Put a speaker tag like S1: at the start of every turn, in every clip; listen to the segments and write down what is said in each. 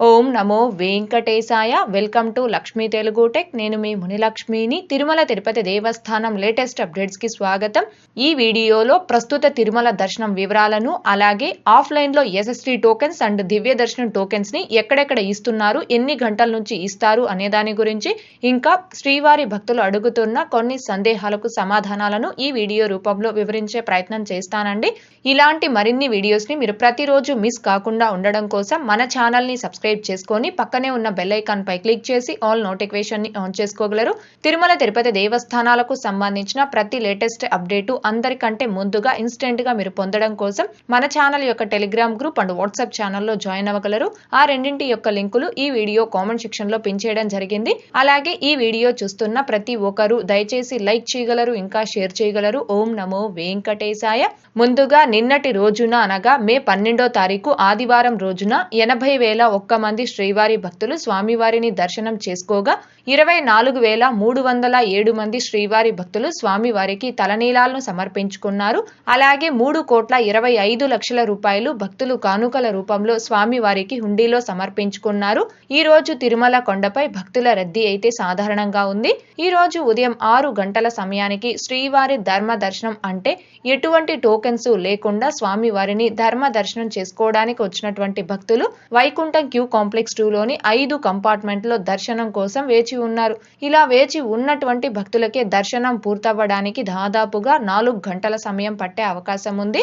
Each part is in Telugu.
S1: ఓం నమో వెంకటేశాయ. Welcome to Lakshmi Telugu tech. నేను మీ మునిలక్ష్మిని. తిరుమల తిరుపతి దేవస్థానం లేటెస్ట్ అప్డేట్స్కి స్వాగతం. ఈ వీడియోలో ప్రస్తుత తిరుమల దర్శనం వివరాలను అలాగే ఆఫ్లైన్లో ఎస్ఎస్టీ టోకెన్స్ అండ్ దివ్య దర్శనం టోకెన్స్ని ఎక్కడెక్కడ ఇస్తున్నారు ఎన్ని గంటల నుంచి ఇస్తారు అనే దాని గురించి ఇంకా శ్రీవారి భక్తులు అడుగుతున్న కొన్ని సందేహాలకు సమాధానాలను ఈ వీడియో రూపంలో వివరించే ప్రయత్నం చేస్తానండి. ఇలాంటి మరిన్ని వీడియోస్ని మీరు ప్రతిరోజు మిస్ కాకుండా ఉండడం కోసం మన ఛానల్ని సబ్స్క్రైబ్ సబ్స్క్రైబ్ చేసుకొని పక్కనే ఉన్న బెల్ ఐకాన్ పై క్లిక్ చేసి ఆల్ నోటిఫికేషన్ని ఆన్ చేసుకోగలరు. తిరుమల తిరుపతి దేవస్థానాలకు సంబంధించిన ప్రతి లేటెస్ట్ అప్డేటు అందరికంటే ముందుగా ఇన్స్టెంట్గా మీరు పొందడం కోసం మన ఛానల్ యొక్క టెలిగ్రామ్ గ్రూప్ అండ్ వాట్సాప్ ఛానల్లో జాయిన్ అవ్వగలరు. ఆ రెండింటి యొక్క లింకులు ఈ వీడియో కామెంట్ సెక్షన్లో పిన్ చేయడం జరిగింది. అలాగే ఈ వీడియో చూస్తున్న ప్రతి ఒక్కరూ దయచేసి లైక్ చేయగలరు ఇంకా షేర్ చేయగలరు. ఓం నమో వెంకటేశాయ. ముందుగా నిన్నటి రోజున అనగా మే పన్నెండో తారీఖు ఆదివారం రోజున ఎనభై వేల ఒక్క మంది శ్రీవారి భక్తులు స్వామివారిని దర్శనం చేసుకోగా ఇరవై నాలుగు వేల మూడు వందల ఏడు మంది శ్రీవారి భక్తులు స్వామివారికి తలనీలాలను సమర్పించుకున్నారు. అలాగే మూడు కోట్ల ఇరవై ఐదు లక్షల రూపాయలు భక్తులు కానుకల రూపంలో స్వామివారికి హుండీలో సమర్పించుకున్నారు. ఈ రోజు తిరుమల కొండపై భక్తుల రద్దీ అయితే సాధారణంగా ఉంది. ఈ రోజు ఉదయం ఆరు గంటల సమయానికి శ్రీవారి ధర్మ దర్శనం అంటే ఎటువంటి టోకెన్స్ లేకుండా స్వామివారిని ధర్మ దర్శనం చేసుకోవడానికి వచ్చినటువంటి భక్తులు వైకుంఠం క్యూ కాంప్లెక్స్ టూలోని ఐదు కంపార్ట్మెంట్లో దర్శనం కోసం వేచి ఉన్నారు. ఇలా వేచి ఉన్నటువంటి భక్తులకే దర్శనం పూర్తవ్వడానికి దాదాపుగా నాలుగు గంటల సమయం పట్టే అవకాశం ఉంది.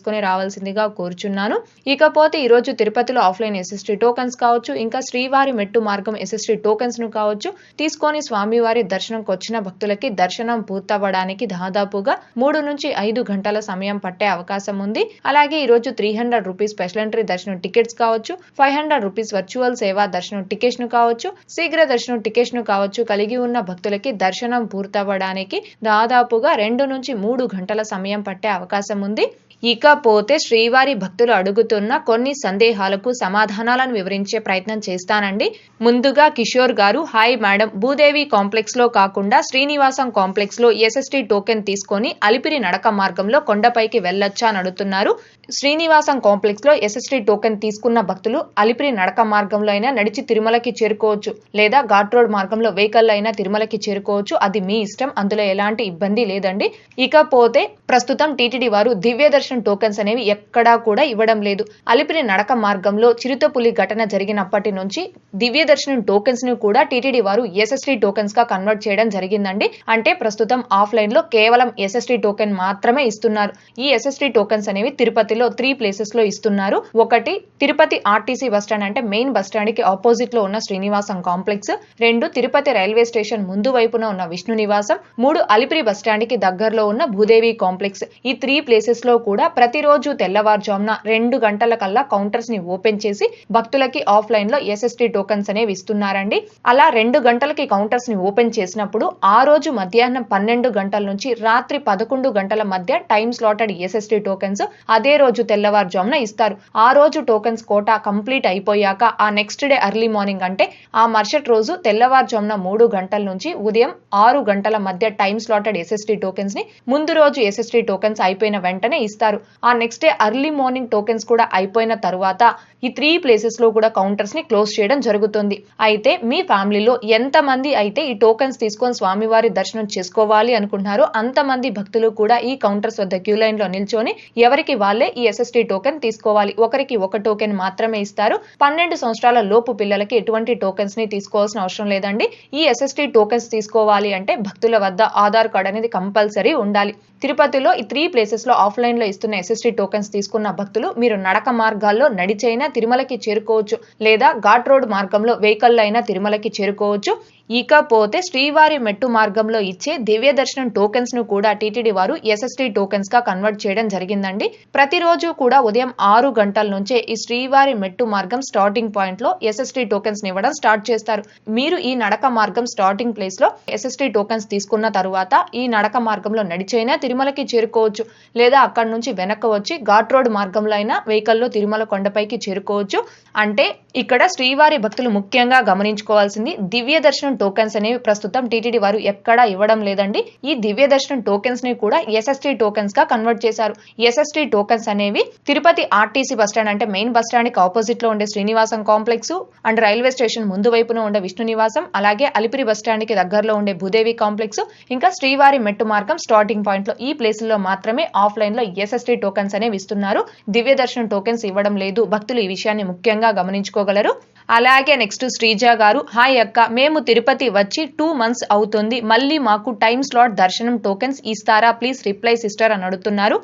S1: తీసుకుని రావాల్సిందిగా కోరుచున్నాను. ఇకపోతే ఈరోజు తిరుపతిలో ఆఫ్లైన్ ఎస్ఎస్టీ టోకెన్స్ కావచ్చు ఇంకా శ్రీవారి మెట్టు మార్గం ఎస్ఎస్టీ టోకెన్స్ను కావచ్చు తీసుకొని స్వామివారి దర్శనంకి వచ్చిన భక్తులకి దర్శనం పూర్తవ్వడానికి దాదాపుగా మూడు నుంచి ఐదు గంటల సమయం పట్టే అవకాశం ఉంది. అలాగే ఈ రోజు three hundred rupees special entry దర్శనం టికెట్స్ కావచ్చు ఫైవ్ హండ్రెడ్ రూపీస్ వర్చువల్ సేవా దర్శనం టికెట్స్ను కావచ్చు శీఘ్ర దర్శనం టికెట్స్ను కావచ్చు కలిగి ఉన్న భక్తులకి దర్శనం పూర్తవ్వడానికి దాదాపుగా రెండు నుంచి మూడు గంటల సమయం పట్టే అవకాశం ఉంది. ఇకపోతే శ్రీవారి భక్తులు అడుగుతున్న కొన్ని సందేహాలకు సమాధానాలను వివరించే ప్రయత్నం చేస్తానండి. ముందుగా కిషోర్ గారు హాయ్ మేడం భూదేవి కాంప్లెక్స్లో కాకుండా శ్రీనివాసం కాంప్లెక్స్లో ఎస్ఎస్టీ టోకెన్ తీసుకొని అలిపిరి నడక మార్గంలో కొండపైకి వెళ్ళొచ్చా అని అడుగుతున్నారు. శ్రీనివాసం కాంప్లెక్స్లో ఎస్ఎస్టీ టోకెన్ తీసుకున్న భక్తులు అలిపిరి నడక మార్గంలో అయినా నడిచి తిరుమలకి చేరుకోవచ్చు లేదా ఘాట్ రోడ్ మార్గంలో వెహికల్ అయినా తిరుమలకి చేరుకోవచ్చు. అది మీ ఇష్టం అందులో ఎలాంటి ఇబ్బంది లేదండి. ఇకపోతే ప్రస్తుతం టీటీడీ వారు దివ్య దర్శనం టోకెన్స్ అనేవి ఎక్కడా కూడా ఇవ్వడం లేదు. అలిపిరి నడక మార్గంలో చిరుతపులి ఘటన జరిగినప్పటి నుంచి దివ్య దర్శనం టోకెన్స్ని కూడా టీటీడీ వారు ఎస్ఎస్టీ టోకెన్స్గా కన్వర్ట్ చేయడం జరిగిందండి. అంటే ప్రస్తుతం ఆఫ్లైన్లో కేవలం ఎస్ఎస్టీ టోకెన్ మాత్రమే ఇస్తున్నారు. ఈ ఎస్ఎస్టీ టోకెన్స్ అనేవి తిరుపతిలో త్రీ ప్లేసెస్లో ఇస్తున్నారు. ఒకటి తిరుపతి ఆర్టీసీ బస్టాండ్ అంటే మెయిన్ బస్టాండ్కి ఆపోజిట్లో ఉన్న శ్రీనివాసం కాంప్లెక్స్. రెండు తిరుపతి రైల్వే స్టేషన్ ముందు వైపున ఉన్న విష్ణు నివాసం. మూడు అలిపిరి బస్టాండ్కి దగ్గరలో ఉన్న భూదేవి కాంప్లెక్స్. ఈ త్రీ ప్లేసెస్లో కూడా ప్రతిరోజు తెల్లవారుజామున రెండు గంటల కల్లా కౌంటర్స్ని ఓపెన్ చేసి భక్తులకి ఆఫ్లైన్లో ఎస్ఎస్టీ టోకన్స్ అనేవి ఇస్తున్నారండి. అలా రెండు గంటలకి కౌంటర్స్ని ఓపెన్ చేసినప్పుడు ఆ రోజు మధ్యాహ్నం పన్నెండు గంటల నుంచి రాత్రి పదకొండు గంటల మధ్య టైం స్లాటెడ్ ఎస్ఎస్టీ టోకెన్స్ అదే రోజు తెల్లవారుజామున ఇస్తారు. ఆ రోజు టోకెన్స్ కోటా కంప్లీట్ అయిపోయాక ఆ నెక్స్ట్ డే అర్లీ మార్నింగ్ అంటే ఆ మరుసటి రోజు తెల్లవారుజామున మూడు గంటల నుంచి ఉదయం ఆరు గంటల మధ్య టైం స్లాటెడ్ ఎస్ఎస్టీ టోకెన్స్ని ముందు రోజు ఎస్ఎస్టీ టోకెన్స్ అయిపోయిన వెంటనే ఇస్తారు. ఆ next day early morning tokens కూడా అయిపోయిన తరువాత ఈ త్రీ ప్లేసెస్లో కూడా కౌంటర్స్ని క్లోజ్ చేయడం జరుగుతుంది. అయితే మీ ఫ్యామిలీలో ఎంత మంది అయితే ఈ టోకెన్స్ తీసుకొని స్వామివారి దర్శనం చేసుకోవాలి అనుకుంటున్నారో అంతమంది భక్తులు కూడా ఈ కౌంటర్స్ వద్ద క్యూ లైన్లో నిల్చొని ఎవరికి వాళ్ళే ఈ ఎస్ఎస్టీ టోకెన్ తీసుకోవాలి. ఒకరికి ఒక టోకెన్ మాత్రమే ఇస్తారు. పన్నెండు సంవత్సరాల లోపు పిల్లలకి ఎటువంటి టోకెన్స్ని తీసుకోవాల్సిన అవసరం లేదండి. ఈ ఎస్ఎస్టీ టోకెన్స్ తీసుకోవాలి అంటే భక్తుల వద్ద ఆధార్ కార్డ్ అనేది కంపల్సరీ ఉండాలి. తిరుపతిలో ఈ త్రీ ప్లేసెస్లో ఆఫ్లైన్లో ఇస్తున్న ఎస్ఎస్టీ టోకెన్స్ తీసుకున్న భక్తులు మీరు నడక మార్గాల్లో నడిచైనా తిరుమలకి చేరుకోవచ్చు లేదా ఘాట్ రోడ్ మార్గంలో వెహికల్ అయినా తిరుమలకి చేరుకోవచ్చు. ఇకపోతే శ్రీవారి మెట్టు మార్గంలో ఇచ్చే దివ్య దర్శనం టోకెన్స్ను కూడా టీటీడీ వారు ఎస్ఎస్టీ టోకెన్స్గా కన్వర్ట్ చేయడం జరిగిందండి. ప్రతిరోజు కూడా ఉదయం ఆరు గంటల నుంచే ఈ శ్రీవారి మెట్టు మార్గం స్టార్టింగ్ పాయింట్లో ఎస్ఎస్టీ టోకెన్స్ ఇవ్వడం స్టార్ట్ చేస్తారు. మీరు ఈ నడక మార్గం స్టార్టింగ్ ప్లేస్లో ఎస్ఎస్టీ టోకెన్స్ తీసుకున్న తర్వాత ఈ నడక మార్గంలో నడిచైనా తిరుమలకి చేరుకోవచ్చు. లేదా అక్కడ నుంచి వెనక్కి వచ్చి ఘాట్ రోడ్ మార్గంలో అయినా వెహికల్లో తిరుమల కొండపైకి చేరుకోవచ్చు. అంటే ఇక్కడ శ్రీవారి భక్తులు ముఖ్యంగా గమనించుకోవాల్సింది దివ్య దర్శనం టోకెన్స్ అనేవి ప్రస్తుతం టీటీడీ వారు ఎక్కడా ఇవ్వడం లేదండి. ఈ దివ్య దర్శనం టోకెన్స్ని కూడా ఎస్ఎస్టీ టోకెన్స్గా కన్వర్ట్ చేశారు. ఎస్ఎస్టీ టోకెన్స్ అనేవి తిరుపతి ఆర్టీసీ బస్టాండ్ అంటే మెయిన్ బస్ స్టాండ్కి ఆపోజిట్లో ఉండే Srinivasam complex and railway station ముందు వైపున ఉండే విష్ణు నివాసం అలాగే అలిపిరి బస్ స్టాండ్కి దగ్గరలో ఉండే భూదేవి కాంప్లెక్స్ ఇంకా శ్రీవారి మెట్టు మార్గం స్టార్టింగ్ పాయింట్లో ఈ ప్లేసుల్లో మాత్రమే ఆఫ్లైన్లో ఎస్ఎస్టీ టోకెన్స్ అనేవి ఇస్తున్నారు. దివ్య దర్శనం టోకెన్స్ ఇవ్వడం లేదు. భక్తులు ఈ విషయాన్ని ముఖ్యంగా గమనించుకోగలరు. అలాగే నెక్స్ట్ శ్రీజ గారు హాయ్ అక్క మేము తిరుపతి వచ్చి టూ మంత్స్ అవుతుంది. మళ్ళీ మాకు టైం స్లాట్ దర్శనం టోకెన్స్ ఇస్తారా? ప్లీజ్ రిప్లై సిస్టర్ అని అడుగుతున్నారు.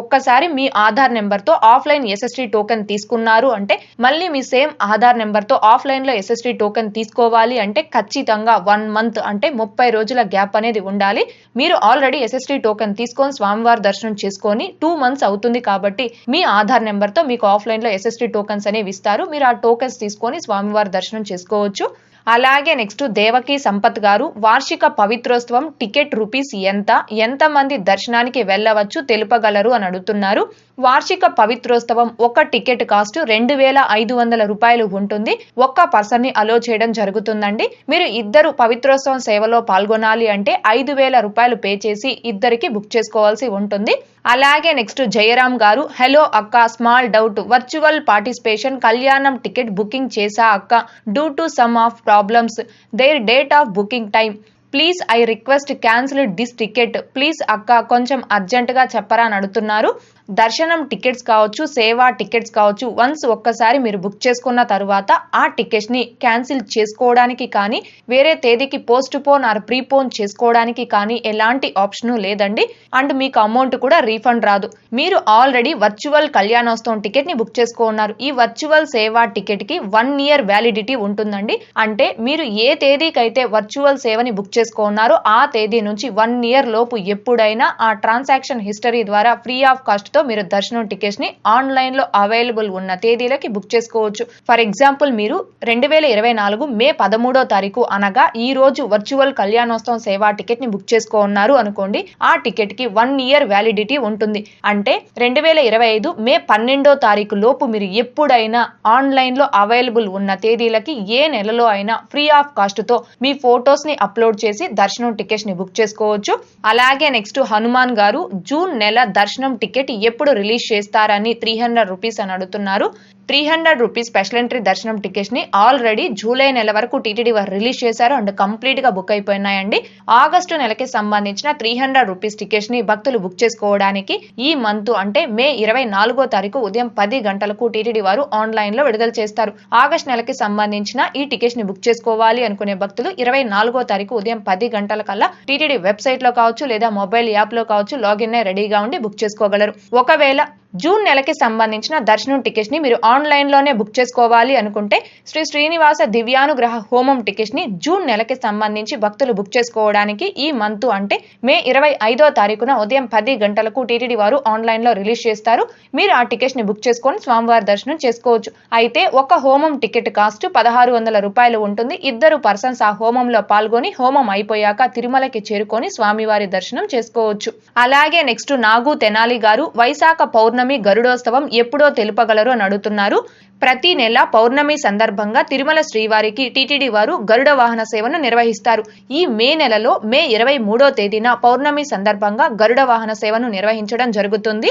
S1: ఒక్కసారి మీ ఆధార్ నెంబర్తో ఆఫ్లైన్ ఎస్ఎస్టీ టోకెన్ తీసుకున్నారు అంటే మళ్ళీ మీ సేమ్ ఆధార్ నెంబర్తో ఆఫ్లైన్లో ఎస్ఎస్టీ టోకెన్ తీసుకోవాలి అంటే ఖచ్చితంగా వన్ మంత్ అంటే ముప్పై రోజుల గ్యాప్ అనేది ఉండాలి. మీరు ఆల్రెడీ ఎస్ఎస్టీ టోకెన్ తీసుకొని స్వామివారి దర్శనం చేసుకొని టూ మంత్స్ అవుతుంది కాబట్టి మీ ఆధార్ నెంబర్తో మీకు ఆఫ్లైన్లో ఎస్ఎస్టీ టోకెన్స్ అనేవి ఇస్తారు. మీరు ఆ టోకెన్స్ తీసుకొని స్వామివారి దర్శనం చేసుకోవచ్చు. అలాగే నెక్స్ట్ దేవకి సంపత్ గారు వార్షిక పవిత్రోత్సవం టికెట్ రూపీస్ ఎంత? ఎంతమంది దర్శనానికి వెళ్ళవచ్చు? తెలుపగలరు? అని అడుగుతున్నారు. వార్షిక పవిత్రోత్సవం ఒక టికెట్ కాస్ట్ రెండు వేల ఐదు వందల రూపాయలు ఉంటుంది. ఒక్క పర్సన్ని అలో చేయడం జరుగుతుందండి. మీరు ఇద్దరు పవిత్రోత్సవం సేవలో పాల్గొనాలి అంటే ఐదు వేల రూపాయలు పే చేసి ఇద్దరికి బుక్ చేసుకోవాల్సి ఉంటుంది. అలాగే నెక్స్ట్ జయరామ్ గారు హలో అక్క స్మాల్ డౌట్ వర్చువల్ పార్టిసిపేషన్ కళ్యాణం టికెట్ బుకింగ్ చేసా అక్క due to some of problems their date of booking time please I request cancel this ticket please అక్క కొంచెం అర్జెంటుగా చెప్పరా అని అడుగుతున్నారు. దర్శనం టికెట్స్ కావచ్చు సేవా టికెట్స్ కావచ్చు వన్స్ ఒక్కసారి మీరు బుక్ చేసుకున్న తర్వాత ఆ టికెట్స్ని క్యాన్సిల్ చేసుకోవడానికి కానీ వేరే తేదీకి పోస్ట్ పోన్ ఆర్ ప్రీపోన్ చేసుకోవడానికి కానీ ఎలాంటి ఆప్షన్ లేదండి. అండ్ మీకు అమౌంట్ కూడా రీఫండ్ రాదు. మీరు ఆల్రెడీ వర్చువల్ కళ్యాణోత్సవం టికెట్ని బుక్ చేసుకున్నారు. ఈ వర్చువల్ సేవా టికెట్కి వన్ ఇయర్ వ్యాలిడిటీ ఉంటుందండి. అంటే మీరు ఏ తేదీకైతే వర్చువల్ సేవని బుక్ చేసుకున్నారో ఆ తేదీ నుంచి వన్ ఇయర్ లోపు ఎప్పుడైనా ఆ ట్రాన్సాక్షన్ హిస్టరీ ద్వారా ఫ్రీ ఆఫ్ కాస్ట్ తో మీరు దర్శనం టికెట్స్ని ఆన్లైన్లో అవైలబుల్ ఉన్న తేదీలకి బుక్ చేసుకోవచ్చు. ఫర్ ఎగ్జాంపుల్ మీరు రెండు వేల ఇరవై నాలుగు మే పదమూడో తారీఖు అనగా ఈ రోజు వర్చువల్ కళ్యాణోత్సవం సేవా టికెట్ని బుక్ చేసుకోన్నారు అనుకోండి ఆ టికెట్కి వన్ ఇయర్ వ్యాలిడిటీ ఉంటుంది. అంటే రెండు వేల ఇరవై ఐదు మే పన్నెండో తారీఖు లోపు మీరు ఎప్పుడైనా ఆన్లైన్లో అవైలబుల్ ఉన్న తేదీలకి ఏ నెలలో అయినా ఫ్రీ ఆఫ్ కాస్ట్తో మీ ఫొటోస్ని అప్లోడ్ చేసి దర్శనం టికెట్స్ని బుక్ చేసుకోవచ్చు. అలాగే నెక్స్ట్ హనుమాన్ గారు జూన్ నెల దర్శనం టికెట్ ఎప్పుడు రిలీజ్ చేస్తారని త్రీ హండ్రెడ్ రూపీస్ అని అడుగుతున్నారు. Three hundred rupees special entry దర్శనం టికెట్స్ని ఆల్రెడీ జూలై నెల వరకు టీటీడీ వారు రిలీజ్ చేశారు అండ్ కంప్లీట్గా బుక్ అయిపోయినాయండి. ఆగస్టు నెలకి సంబంధించిన త్రీ హండ్రెడ్ రూపీస్ టికెట్స్ని భక్తులు బుక్ చేసుకోవడానికి ఈ మంత్ అంటే మే ఇరవై నాలుగో తారీఖు ఉదయం పది గంటలకు టీటీడీ వారు ఆన్లైన్లో విడుదల చేస్తారు. ఆగస్ట్ నెలకి సంబంధించిన ఈ టికెట్స్ని బుక్ చేసుకోవాలి అనుకునే భక్తులు ఇరవై నాలుగో తారీఖు ఉదయం పది గంటల కల్లా టీటీడీ వెబ్సైట్లో కావచ్చు లేదా మొబైల్ యాప్లో కావచ్చు లాగిన్ రెడీగా ఉండి బుక్ చేసుకోగలరు. ఒకవేళ జూన్ నెలకి సంబంధించిన దర్శనం టికెట్స్ని మీరు ఆన్లైన్లోనే బుక్ చేసుకోవాలి అనుకుంటే శ్రీ శ్రీనివాస దివ్యానుగ్రహ హోమం టికెట్స్ని జూన్ నెలకి సంబంధించి భక్తులు బుక్ చేసుకోవడానికి ఈ మంత్ అంటే మే ఇరవై ఐదో తారీఖున ఉదయం పది గంటలకు టీటీడీ వారు ఆన్లైన్లో రిలీజ్ చేస్తారు. మీరు ఆ టికెట్స్ని బుక్ చేసుకొని స్వామివారి దర్శనం చేసుకోవచ్చు. అయితే ఒక హోమం టికెట్ కాస్ట్ పదహారు వందల రూపాయలు ఉంటుంది. ఇద్దరు పర్సన్స్ ఆ హోమంలో పాల్గొని హోమం అయిపోయాక తిరుమలకి చేరుకొని స్వామివారి దర్శనం చేసుకోవచ్చు. అలాగే నెక్స్ట్ నాగు తెనాలి గారు వైశాఖ పౌర్ణమి గరుడోత్సవం ఎప్పుడో తెలుపగలరు అని అడుగుతున్నారు. ప్రతి నెల పౌర్ణమి సందర్భంగా తిరుమల శ్రీవారికి టీటీడీ వారు గరుడ వాహన సేవను నిర్వహిస్తారు. ఈ మే నెలలో మే ఇరవై మూడో తేదీన పౌర్ణమి సందర్భంగా గరుడ వాహన సేవను నిర్వహించడం జరుగుతుంది.